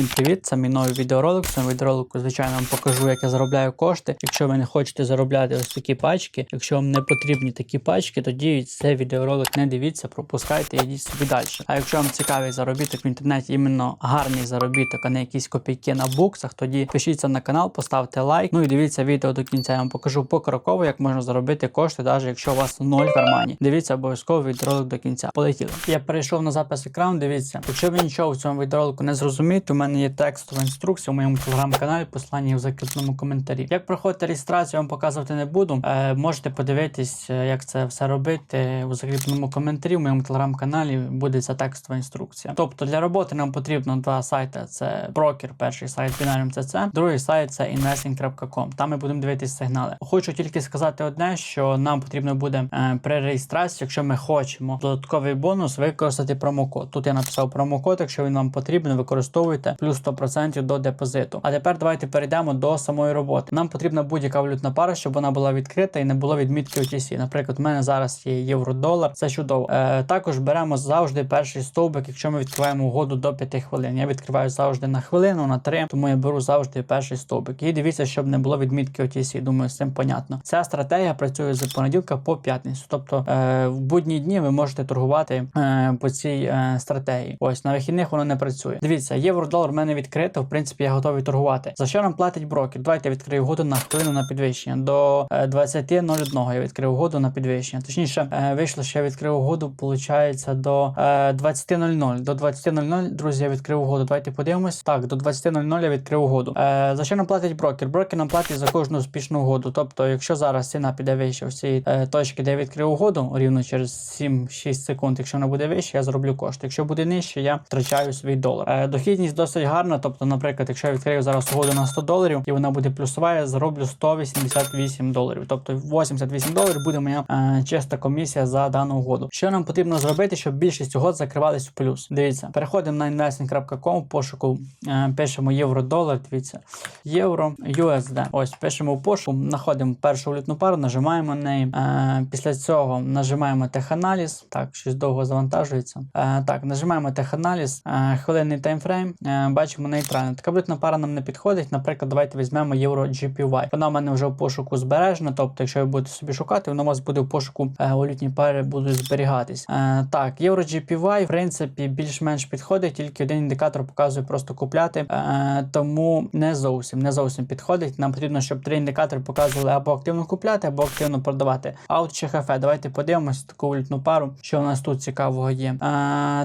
Всім привіт! Це мій новий відеоролик. В цьому відеоролику, звичайно, вам покажу, як я заробляю кошти. Якщо ви не хочете заробляти ось такі пачки, якщо вам не потрібні такі пачки, тоді цей відеоролик не дивіться, пропускайте і йдіть собі далі. А якщо вам цікавий заробіток в інтернеті, іменно гарний заробіток, а не якісь копійки на буксах, тоді пишіться на канал, поставте лайк. Ну і дивіться відео до кінця. Я вам покажу покроково, як можна заробити кошти, навіть якщо у вас ноль в кармані. Дивіться обов'язково відеоролик до кінця. Полетіли. Я перейшов на запис екрану. Дивіться, якщо ви нічого в цьому відеоролику не зрозумієте, у мене є текстова інструкція у моєму телеграм-каналі, послання в закріпленому коментарі. Як проходити реєстрацію, я вам показувати не буду. Е, можете подивитись, е, як це все робити у закріпленому коментарі. У моєму телеграм-каналі буде ця текстова інструкція. Тобто для роботи нам потрібно два сайти: це брокер, перший сайт Binarium CC, другий сайт це investing.com. Там ми будемо дивитись сигнали. Хочу тільки сказати одне, що нам потрібно буде е, при реєстрації, якщо ми хочемо додатковий бонус, використати промокод. Тут я написав промокод, якщо він вам потрібен, використовуйте плюс 100% до депозиту. А тепер давайте перейдемо до самої роботи. Нам потрібна будь-яка валютна пара, щоб вона була відкрита і не було відмітки OTC. Наприклад, у мене зараз є євро-долар, це чудово. Е, також беремо завжди перший стовбик, якщо ми відкриваємо угоду до 5 хвилин. Я відкриваю завжди на хвилину, на 3, тому я беру завжди перший стовбик. І дивіться, щоб не було відмітки OTC. Думаю, з цим понятно. Ця стратегія працює з понеділка по п'ятницю. Тобто е, в будні дні ви можете торгувати е, по цій е, стратегії. Ось на вихідних воно не працює. Дивіться, євро-долар в мене відкрито. В принципі, я готовий торгувати. За що нам платить брокер? Давайте я відкрию угоду на хвилину на підвищення. До е, 20.01 я відкрив угоду на підвищення. Точніше, е, вийшло, що я відкрив угоду, виходить, до е, 20.00. До 20.00, друзі, я відкрив угоду. Давайте подивимось. Так, до 20.00 я відкрив угоду. Е, за що нам платить брокер? Брокер нам платить за кожну успішну угоду. Тобто, якщо зараз ціна піде вище в цій е, точки, де я відкрив угоду, рівно через 7-6 секунд, якщо вона буде вище, я зроблю кошти. Якщо буде нижче, я втрачаю свій долар. Е, дохідність досить гарна. Тобто, наприклад, якщо я відкрию зараз угоду на 100 доларів і вона буде плюсова, я зароблю 188 доларів. Тобто 88 доларів буде моя е, чиста комісія за дану угоду. Що нам потрібно зробити, щоб більшість угод закривались в плюс? Дивіться, переходимо на investing.com, в пошуку е, пишемо євро-долар. Дивіться, євро USD. Ось пишемо в пошуку, знаходимо першу валютну пару, нажимаємо на неї. Е, після цього нажимаємо теханаліз. Так, щось довго завантажується. Е, так, нажимаємо теханаліз, е, хвилинний таймфрейм. Е, бачимо нейтральну. Така валютна пара нам не підходить. Наприклад, давайте візьмемо євро GPY. Вона в мене вже в пошуку збережена. Тобто, якщо ви будете собі шукати, воно у вас буде в пошуку е, валютні пари будуть зберігатись. Е, так, євро GPY, в принципі, більш-менш підходить, тільки один індикатор показує просто купляти. Е, тому не зовсім не зовсім підходить. Нам потрібно, щоб три індикатори показували або активно купляти, або активно продавати. Аут чи ХФ. Давайте подивимось таку валютну пару, що у нас тут цікавого є.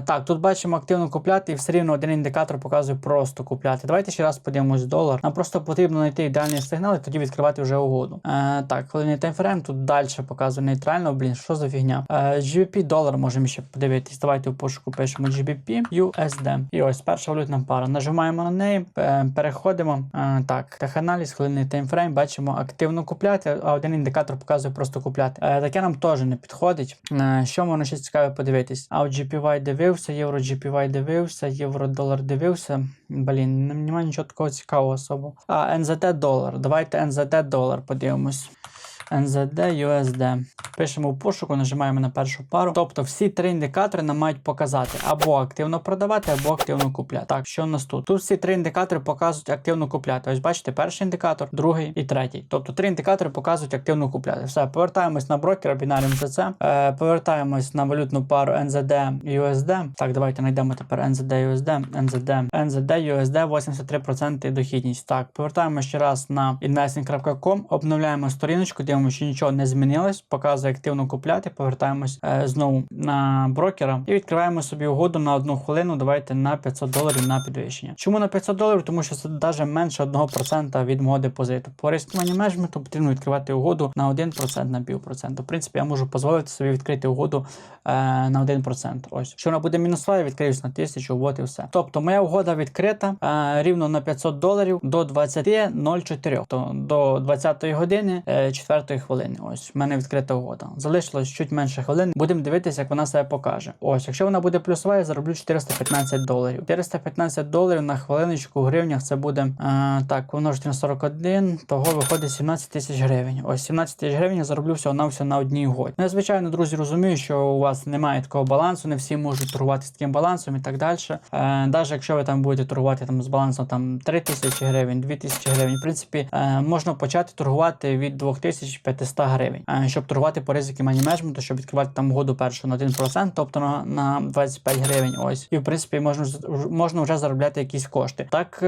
Так, тут бачимо активно купляти, і все рівно один індикатор показує просто купляти. Давайте ще раз подивимось долар. Нам просто потрібно знайти ідеальний сигнал і тоді відкривати вже угоду. Е, так, хвилинний таймфрейм тут далі показує нейтрально. Блін, що за фігня? Е, GBP долар можемо ще подивитись. Давайте в пошуку пишемо GBP USD. І ось перша валютна пара. Нажимаємо на неї, е, переходимо. Е, так, теханаліз, хвилинний таймфрейм, бачимо активно купляти, а один індикатор показує просто купляти. Е, таке нам теж не підходить. Е, що можна ще цікаве подивитись? А GPY дивився, євро GPY дивився, євро долар дивився. Блін, немає нічого такого цікавого особо. А НЗТ долар. Давайте НЗТ долар подивимось. NZD, USD. Пишемо в пошуку, нажимаємо на першу пару. Тобто всі три індикатори нам мають показати або активно продавати, або активно купляти. Так, що у нас тут? Тут всі три індикатори показують активно купляти. Ось бачите, перший індикатор, другий і третій. Тобто три індикатори показують активно купляти. Все, повертаємось на брокера Binarium CC, е, повертаємось на валютну пару NZD USD. Так, давайте знайдемо тепер NZD USD, NZD, NZD USD 83% дохідність. Так, повертаємо ще раз на investing.com, обновляємо сторіночку, дивимося, що нічого не змінилось, показує активно купляти, повертаємось е, знову на брокера і відкриваємо собі угоду на одну хвилину. Давайте на 500 доларів на підвищення. Чому на 500 доларів? Тому що це навіть менше 1% від мого депозиту. По реєструванні менеджменту потрібно відкривати угоду на 1% на півпроценту. В принципі, я можу дозволити собі відкрити угоду е, на 1%. Ось, якщо вона буде мінусова, я відкриюсь на 1000, вот і все. Тобто моя угода відкрита е, рівно на 500 доларів до 20.04, то до 20 години е, 4 4 хвилини. Ось в мене відкрита угода. Залишилось чуть менше хвилин. Будемо дивитися, як вона себе покаже. Ось, якщо вона буде плюсова, я зароблю 415 доларів. 415 доларів на хвилиночку у гривнях це буде е, так, помножити на 41, того виходить 17 тисяч гривень. Ось 17 тисяч гривень я зароблю всього на все на одній угоді. Ну, я, звичайно, друзі, розумію, що у вас немає такого балансу, не всі можуть торгувати з таким балансом і так далі. Е, навіть якщо ви там будете торгувати там з балансом там 3 тисячі гривень, 2 тисячі гривень, в принципі, е, можна почати торгувати від 2500 гривень, е, щоб торгувати по ризики менеджменту, щоб відкривати там угоду першу на 1%, тобто на, на 25 гривень. Ось і в принципі можна можна вже заробляти якісь кошти. Так, е,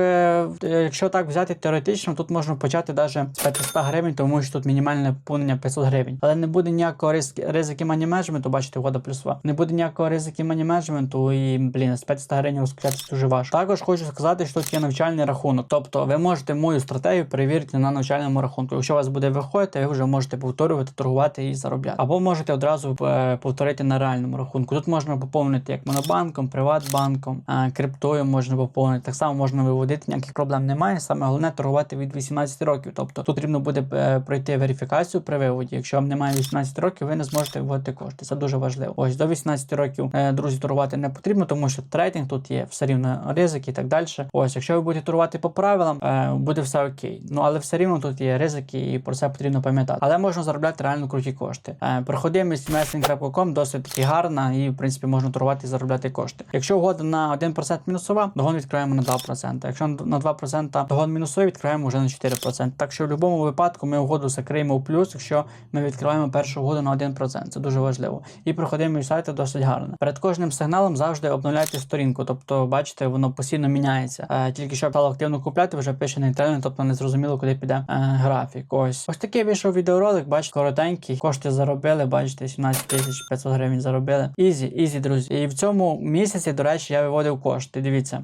е, якщо так взяти теоретично, тут можна почати навіть з 500 гривень, тому що тут мінімальне поповнення 500 гривень. Але не буде ніякого ризики, ризики менеджменту, бачите, угода плюсова. Не буде ніякого ризики менеджменту і блін, з 500 гривень розкачатися дуже важко. Також хочу сказати, що тут є навчальний рахунок. Тобто ви можете мою стратегію перевірити на навчальному рахунку. Якщо у вас буде виходити, ви вже можете повторювати, торгувати і заробляти. Або можете одразу е, повторити на реальному рахунку. Тут можна поповнити як монобанком, приватбанком, е, криптою можна поповнити. Так само можна виводити, ніяких проблем немає. Саме головне торгувати від 18 років. Тобто тут потрібно буде е, пройти верифікацію при виводі. Якщо вам немає 18 років, ви не зможете виводити кошти. Це дуже важливо. Ось до 18 років, друзі, торгувати не потрібно, тому що трейдинг тут є все рівно ризики і так далі. Ось, якщо ви будете торгувати по правилам, буде все окей. Ну але все рівно тут є ризики, і про це потрібно пам'ятати. Але можна заробляти реально круті кошти. Е, проходимість messenger.com досить таки гарна, і в принципі можна торгувати і заробляти кошти. Якщо угода на 1% мінусова, догон відкриваємо на 2%. Якщо на 2% догон мінусовий, відкриваємо вже на 4%. Так що в будь-якому випадку ми угоду закриємо в плюс, якщо ми відкриваємо першу угоду на 1%. Це дуже важливо. І проходимість сайту досить гарна. Перед кожним сигналом завжди обновляйте сторінку. Тобто, бачите, воно постійно міняється. Е, тільки що стало активно купляти, вже пише нейтрально, тобто не зрозуміло, куди піде е, графік. Ось ось такий вийшов відеоролик. Бачите, коротенький. Кошти заробили. Бачите, 17 тисяч 500 гривень заробили. Ізі, ізі, друзі. І в цьому місяці, до речі, я виводив кошти. Дивіться,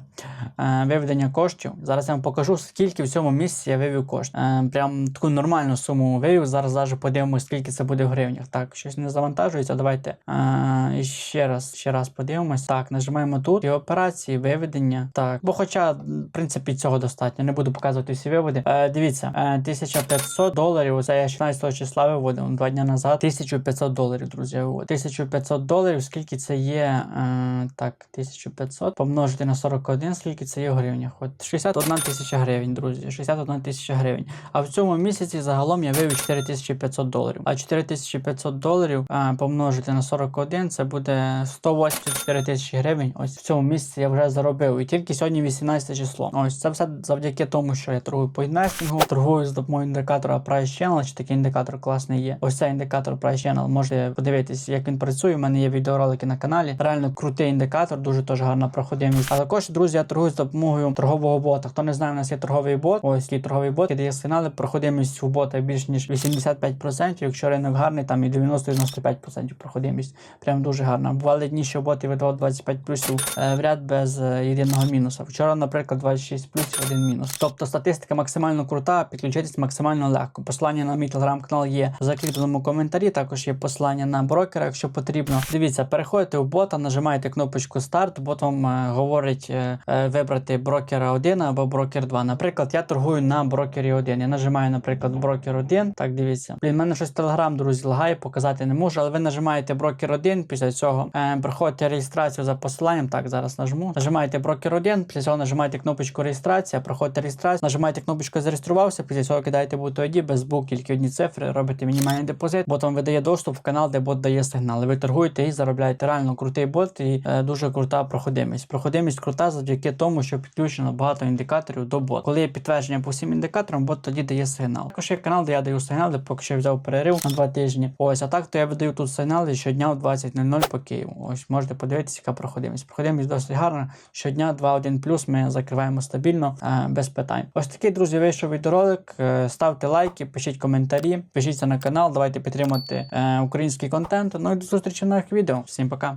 е, виведення коштів. Зараз я вам покажу, скільки в цьому місяці я вивів кошти. Е, прям таку нормальну суму вивів. Зараз навіть подивимося, скільки це буде в гривнях. Так, щось не завантажується. Давайте е, ще раз, ще раз подивимось. Так, нажимаємо тут і операції, виведення. Так, бо хоча, в принципі, цього достатньо. Не буду показувати всі виводи. Дивіться, е, 1500 доларів. Це я 16 числа виводив два дні назад. 1500 доларів, друзі. 1500 доларів. Скільки це є? Е, так, 1500 помножити на 41, скільки це є в гривнях. От 61 тисяча гривень, друзі. 61 тисяча гривень. А в цьому місяці загалом я вивів 4500 доларів. А 4500 доларів а, помножити на 41, це буде 184 тисячі гривень. Ось в цьому місяці я вже заробив. І тільки сьогодні 18 число. Ось це все завдяки тому, що я торгую по інвестингу, торгую з допомогою індикатора Price Channel, чи такий індикатор класний є. Ось цей індикатор Price Channel. Можете подивитись, як він працює. У мене є відеоролики на каналі. Реально крутий індикатор, дуже теж гарна проходимість. А також, друзі, я торгую з допомогою торгового бота. Хто не знає, у нас є торговий бот. Ось такий торговий бот, який дає сигнали. Проходимість у бота більш ніж 85%. Якщо ринок гарний, там і 90-95% проходимість. Прям дуже гарна. Бували дні, що бот і видавав 25 плюсів е, в ряд без е, єдиного мінуса. Вчора, наприклад, 26 плюсів, один мінус. Тобто статистика максимально крута, підключитись максимально легко. Посилання на мій телеграм-канал є в закріпленому коментарі. Також є посилання на брокера, якщо потрібно. Дивіться, переходите в бота, нажимаєте кнопочку старт, бот вам е, говорить е, е, вибрати брокера 1 або брокер 2. Наприклад, я торгую на брокері 1. Я нажимаю, наприклад, брокер 1. Так, дивіться. Блін, в мене щось телеграм, друзі, лагає, показати не можу, але ви нажимаєте брокер 1, після цього е, проходите реєстрацію за посиланням. Так, зараз нажму. Нажимаєте брокер 1, після цього нажимаєте кнопочку реєстрація, проходите реєстрацію, нажимаєте кнопочку зареєструвався, після цього кидаєте бут ID, без букв, тільки одні цифри, робите мінімальний депозит, бот вам видає доступ в канал, де бот дає сигнали. Ви торгуєте і заробляєте реально крутий бот і е, дуже крута проходимість. Проходимість крута завдяки тому, що підключено багато індикаторів до бота. Коли є підтвердження по всім індикаторам, бот тоді дає сигнал. Також є канал, де я даю сигнали, поки що взяв перерив на два тижні. Ось, а так то я видаю тут сигнали щодня в 20.00 по Києву. Ось можете подивитися, яка проходимість. Проходимість досить гарна. Щодня 2-1 плюс ми закриваємо стабільно, е, без питань. Ось такий, друзі, вийшов відеоролик. Е, Ставте лайки, пишіть коментарі, пишіться на канал, давайте підтримати е, український контент. Ну і до зустрічі в нових відео. Всім пока.